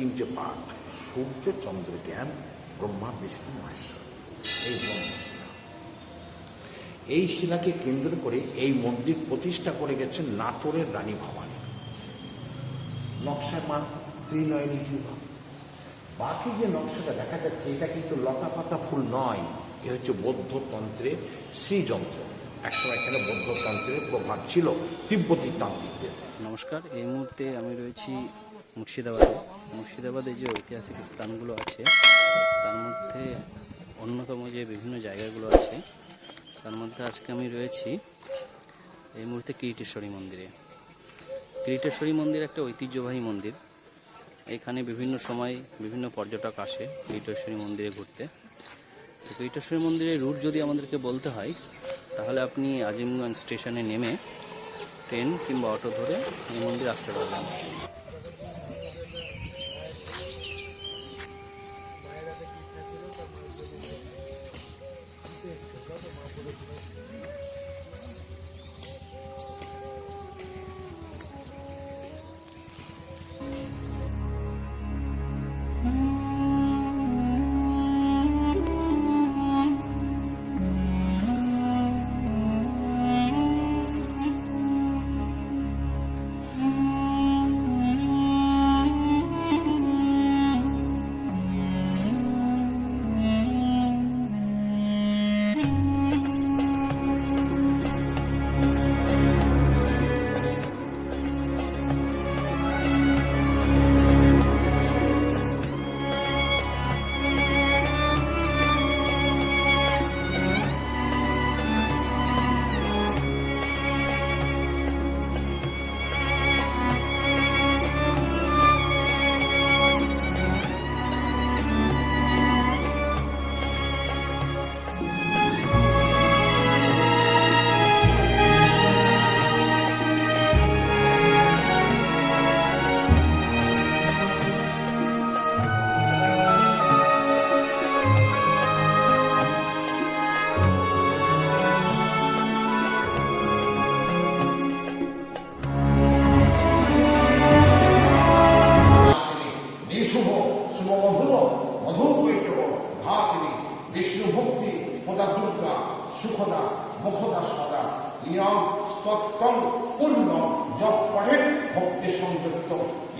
তিনটে পাঠ সূর্য চন্দ্র জ্ঞান, ব্রহ্মা, বিষ্ণু, মহেশ্বর। এই এই শিলাকে কেন্দ্র করে এই মন্দির প্রতিষ্ঠা করে গেছেন নাটোরের রানী ভবানী। নকশার মা ত্রিনয়নী যুবা বাকি যে নকশাটা দেখা যাচ্ছে, এটা কিন্তু লতা পাতা ফুল নয়, এ হচ্ছে বৌদ্ধতন্ত্রের শ্রীযন্ত্র। একসময় এখানে বৌদ্ধতন্ত্রের প্রভাব ছিল, তিব্বতী তান্ত্রিকদের। নমস্কার, এই মুহূর্তে আমি রয়েছি মুর্শিদাবাদে। মুর্শিদাবাদে যে ঐতিহাসিক স্থানগুলো আছে, তার মধ্যে অন্যতম যে বিভিন্ন জায়গাগুলো আছে, তার মধ্যে আজকে আমি রয়েছি এই মুহূর্তে কিরিটেশ্বরী মন্দিরে। কিরিটেশ্বরী মন্দির একটা ঐতিহ্যবাহী মন্দির। এখানে বিভিন্ন সময় বিভিন্ন পর্যটক আসে কিরিটেশ্বরী মন্দিরে ঘুরতে। তো কিরিটেশ্বরী মন্দিরের রুট যদি আমাদেরকে বলতে হয়, তাহলে আপনি আজিমগঞ্জ স্টেশনে নেমে ট্রেন কিংবা অটো ধরে এই মন্দির আসতে পারবেন। ইয়ং পূর্ণ জপ পঠেন ভক্তি সংযুক্ত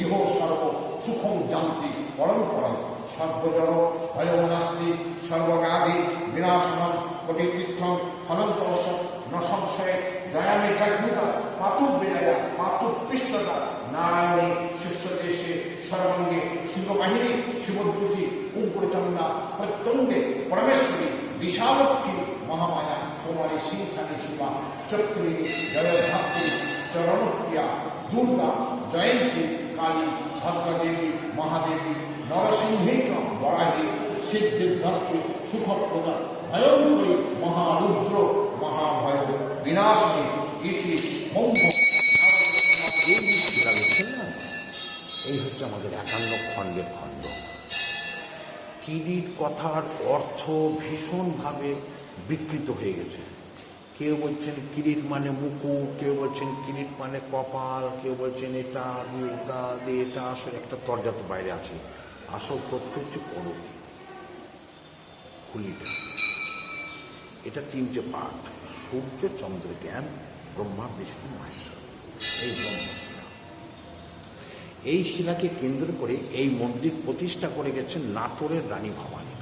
ইহ সর্ব সুখম জানতি পরম্পরা সর্বজর ভয়ং নাস্তি সর্বব্যাধি বিনাশনম কোটিতীর্থম ফলন্তবশ ন সংশয়ে জয়ামে জগ্মুদা পাতুর বিজয়া পাতুর পৃষ্ঠদা নারায়ণী শিষ্যদেশে সর্বাঙ্গে শিববাহিনী শিবদ্যুতি কুঙ্কুরচন্ডা প্রত্যঙ্গে পরমেশ্বরী বিশালক্ষী মহামায়া। কুমারী সিংখানী শিবা চক্রিণী জয়ধাত্রী চরণপ্রিয়া, দুর্গা, জয়ন্তী, কালী, ভদ্রদেবী, মহাদেবী নরসিংহিক বরাহী সিদ্ধিধাত্রী সুখপ্রদা, ভয়ঙ্করী মহারুদ্র, মহাভয়, বিনাশিনী, ইতি এই এই হচ্ছে আমাদের একান্ন খণ্ডের খণ্ড। কিরিট কথার অর্থ ভীষণভাবে বিকৃত হয়ে গেছে। কেউ বলছেন কিরিট মানে মুকুট, কেউ বলছেন কিরিট মানে কপাল, কেউ বলছেন এটা দিয়ে ওটা দিয়ে এটা। আসলে একটা তর্জাত বাইরে আছে। আসল তথ্য হচ্ছে করতি খুলিটা। এটা তিনটে পাঠ। সূর্য, চন্দ্র, জ্ঞান, ব্রহ্মা, বিষ্ণু, মহেশ্বর। এই এই শিলাকে কেন্দ্র করে এই মন্দির প্রতিষ্ঠা করে গেছেন নাটোরের রানী ভবানী।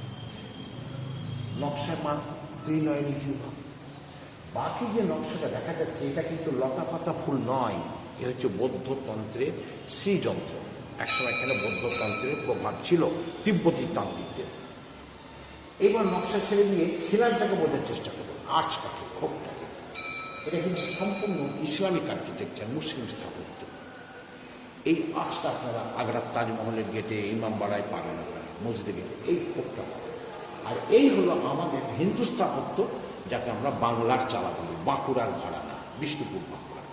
নকশায় মা ত্রিনয়নী যুবা বাকি যে নকশাটা দেখা যাচ্ছে, এটা কিন্তু লতা পাতা ফুল নয়। এ হচ্ছে বৌদ্ধতন্ত্রের শ্রীযন্ত্র। একসময় এখানে বৌদ্ধতন্ত্রের প্রভাব ছিল তিব্বতী তান্ত্রিকদের। এবার নকশা ছেড়ে দিয়ে খিলানটাকে বোঝার চেষ্টা করবেন আর্চটাকে, ক্ষোভটাকে। এটা কিন্তু সম্পূর্ণ ইসলামিক আর্কিটেকচার, মুসলিম স্থাপত্য। এই আর্চটা আপনারা আগ্রার তাজমহলের গেটে ইমামবাড়ায় পাবেন আপনারা মসজিদে গেটে। এই ক্ষোভটা পাবেন আর এই হলো আমাদের হিন্দু স্থাপত্য যাকে আমরা বাংলার চালা বলি, বাঁকুড়ার ঘরানা, বিষ্ণুপুর বাঁকুড়া।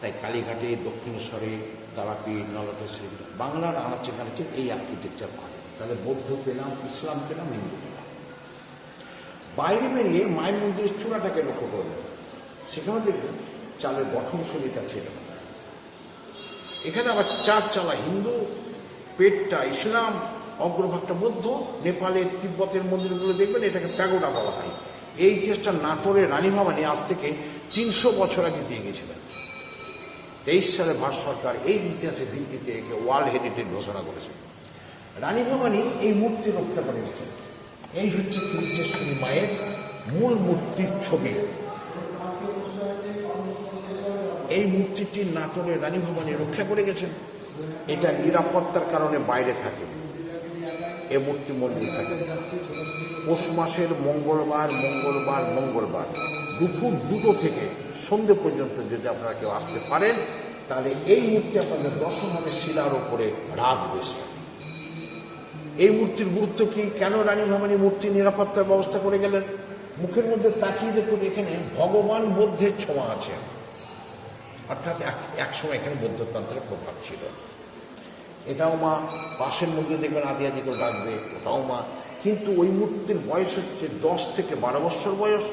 তাই কালীঘাটে, দক্ষিণেশ্বরে তারাপীঠ নলটেশ্বরী বাংলার আনাচে কানাচে এই আর্কিটেকচার পাওয়া যাবে তাহলে বৌদ্ধ পেলাম, ইসলাম পেলাম, হিন্দু পেলাম। বাইরে বেরিয়ে মায়ের মন্দিরের চূড়াটাকে লক্ষ্য করবেন। সেখানে দেখবেন চালের গঠন শৈলীটা ছিল এখানে আবার চার চালা হিন্দু, পেটটা ইসলাম অগ্রভাগটা বৌদ্ধ নেপালে তিব্বতের মন্দিরগুলো দেখবেন এটাকে প্যাগোডা বলা হয়। এই চেষ্টা নাটোরের রানী ভবানী আজ থেকে তিনশো বছর আগে দিয়ে গেছিলেন। তেইশ সালে ভারত সরকার এই ইতিহাসের ভিত্তিতে একে ওয়ার্ল্ড হেরিটেজ ঘোষণা করেছে। রানী ভবানী এই মূর্তি রক্ষা করে এসেছেন। এই হচ্ছে কৃষ্ণেশ্বরী মায়ের মূল মূর্তির ছবি। এই মূর্তিটি নাটোরের রানী ভবানী রক্ষা করে গেছেন। এটা নিরাপত্তার কারণে বাইরে থাকে। এ মূর্তি মন্দির থাকে। পৌষ মাসের মঙ্গলবার মঙ্গলবার মঙ্গলবার, দুপুর দুটো থেকে সন্ধে পর্যন্ত যদি আপনারা কেউ আসতে পারেন, তাহলে এই মূর্তি আপনাদের হবে শিলার ওপরে রাত বেশি। এই মূর্তির গুরুত্ব কি? কেন রানী ভবানী মূর্তি নিরাপত্তার ব্যবস্থা করে গেলেন? মুখের মধ্যে তাকিয়ে দেখুন, এখানে ভগবান বুদ্ধের ছোঁয়া আছে। অর্থাৎ এক একসময় এখানে বৌদ্ধতন্ত্রের প্রভাব ছিল। এটাও মা পাশের মধ্যে দেখবেন আদি আদি করে ডাকবে ওটাও মা। কিন্তু ওই মূর্তির বয়স হচ্ছে দশ থেকে বারো বছর বয়স।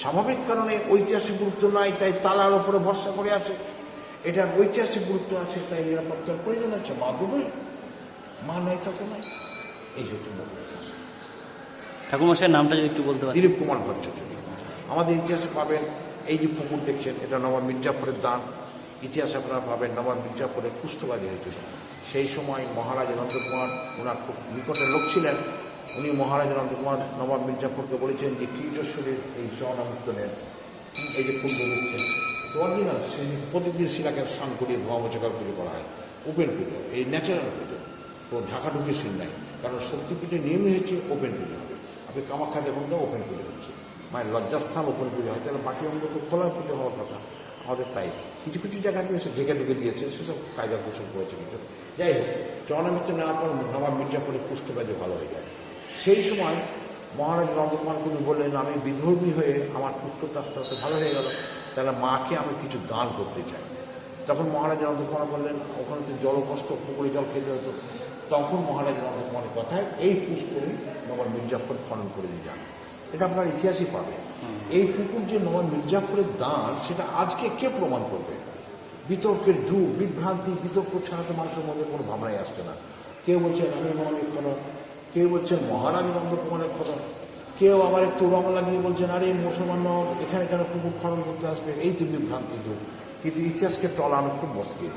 স্বাভাবিক কারণে ঐতিহাসিক গুরুত্ব নাই তাই তালার ওপরে ভরসা করে আছে। এটার ঐতিহাসিক গুরুত্ব আছে তাই নিরাপত্তার প্রয়োজন আছে মা দুটোই। মা নয় তা তো নয়। এই হচ্ছে মূল ইতিহাস ঠাকুরমশাইয়ের নামটা যদি একটু বলতে পারেন। দিলীপ কুমার ভট্টাচার্য। আমাদের ইতিহাসে পাবেন এই যে পুকুর দেখছেন এটা নবাব মির্জাফরের দান। ইতিহাসে আপনারা পাবেন নবাব মির্জাফরের কুষ্ঠবাদী হয়েছিল সেই সময় মহারাজ নন্দকুমার ওনার খুব নিকটের লোক ছিলেন, উনি মহারাজ নন্দকুমার নবাব মির্জাফরকে বলেছেন যে কীটেশ্বরের এই স্বনামুক্তনের এই যে কুণ্ড দেখছেন অরিজিনাল প্রতিদিন শিলাকে স্নান করিয়ে ধোয়া পুজো করা হয়। ওপেন পুজো, এই ন্যাচারাল পুজো। তো ঢাকাঢুকি সিন নাই, কারণ শক্তিপীঠে নিয়মই হচ্ছে ওপেন পুজো হবে। আপনি কামাখ্যা দেখুন ওপেন পুজো হচ্ছে। মায়ের লজ্জাস্থান ওপেন পুজো হয়, তাহলে বাকি অঙ্গ তো খোলা পুজো হওয়ার কথা। আমাদের তাই কিছু কিছু জায়গাতে এসে ঢেকে ঢুকে দিয়েছে, সেসব কায়দা কৌশল করেছে কিন্তু। যাই হোক, চরণামিত্র নেওয়ার পর নবাব মির্জাপুরে কুষ্ঠব্যাধি ভালো হয়ে যায়। সেই সময় মহারাজ নন্দকুমার কবি বললেন, আমি বিধর্মী হয়ে আমার কুষ্ঠটা আস্তে আস্তে ভালো হয়ে গেল, তাহলে মাকে আমি কিছু দান করতে চাই। তখন মহারাজ নন্দকুমার বললেন, ওখানে তো জলকষ্ট পুকুরে জল খেতে হতো। তখন মহারাজ নন্দকুমারের কথায় এই পুষ্করে নবাব মির্জাফর খনন করে দিয়ে যান। এটা আপনার ইতিহাসই পাবে এই পুকুর যে নবাব মির্জাফরের দান সেটা আজকে কে প্রমাণ করবে? বিতর্কের যুগ, বিভ্রান্তি, বিতর্ক ছাড়া তো মানুষের মধ্যে কোনো ভাবনাই আসছে না। কেউ বলছেন রানী মহানের খনন কেউ বলছেন মহারাজ নন্দকুমারের খনন কেউ আবার একটু রং লাগিয়ে বলছেন আরে মুসলমান এখানে কেন পুকুর খনন করতে আসবে? এই তো বিভ্রান্তি যুগ। কিন্তু ইতিহাসকে টলানো খুব মুশকিল।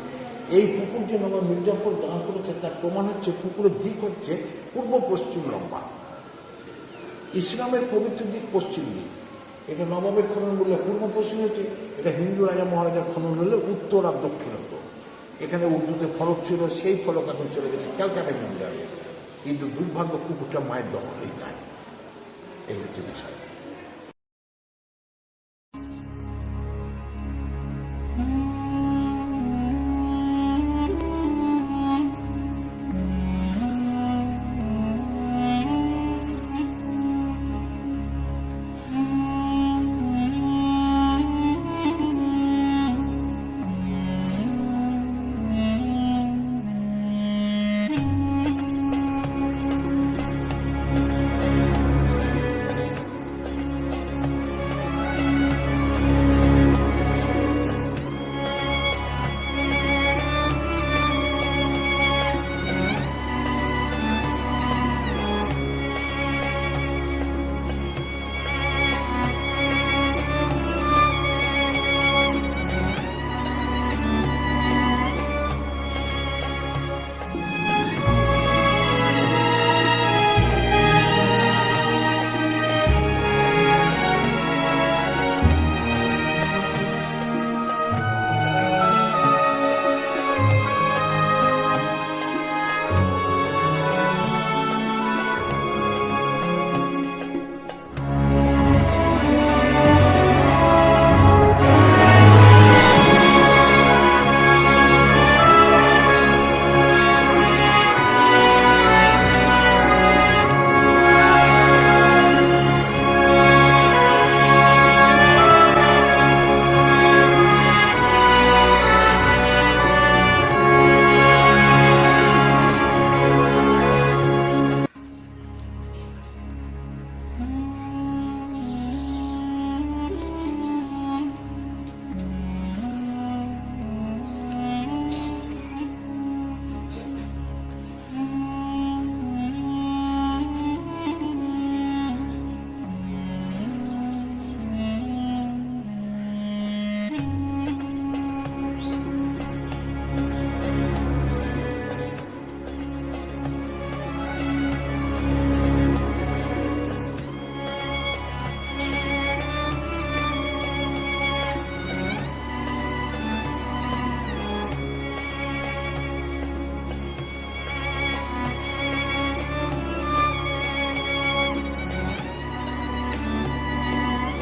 এই পুকুর যে নবাব মির্জাফর দান করেছে, তার প্রমাণ হচ্ছে পুকুরের দিক হচ্ছে পূর্ব পশ্চিম লম্বা। ইসলামের পবিত্র দিক পশ্চিম দিক। এটা নবাবের খনন বললে পূর্ব পশ্চিম হচ্ছে এটা হিন্দু রাজা মহারাজার খনন হলে উত্তর আর দক্ষিণ হতো এখানে উর্দুতে ফলক ছিল, সেই ফলক এখন চলে গেছে ক্যালকাটা কিন্তু দুর্ভাগ্য কুকুরটা মায়ের দখলেই নাই। এই হচ্ছে বিষয়।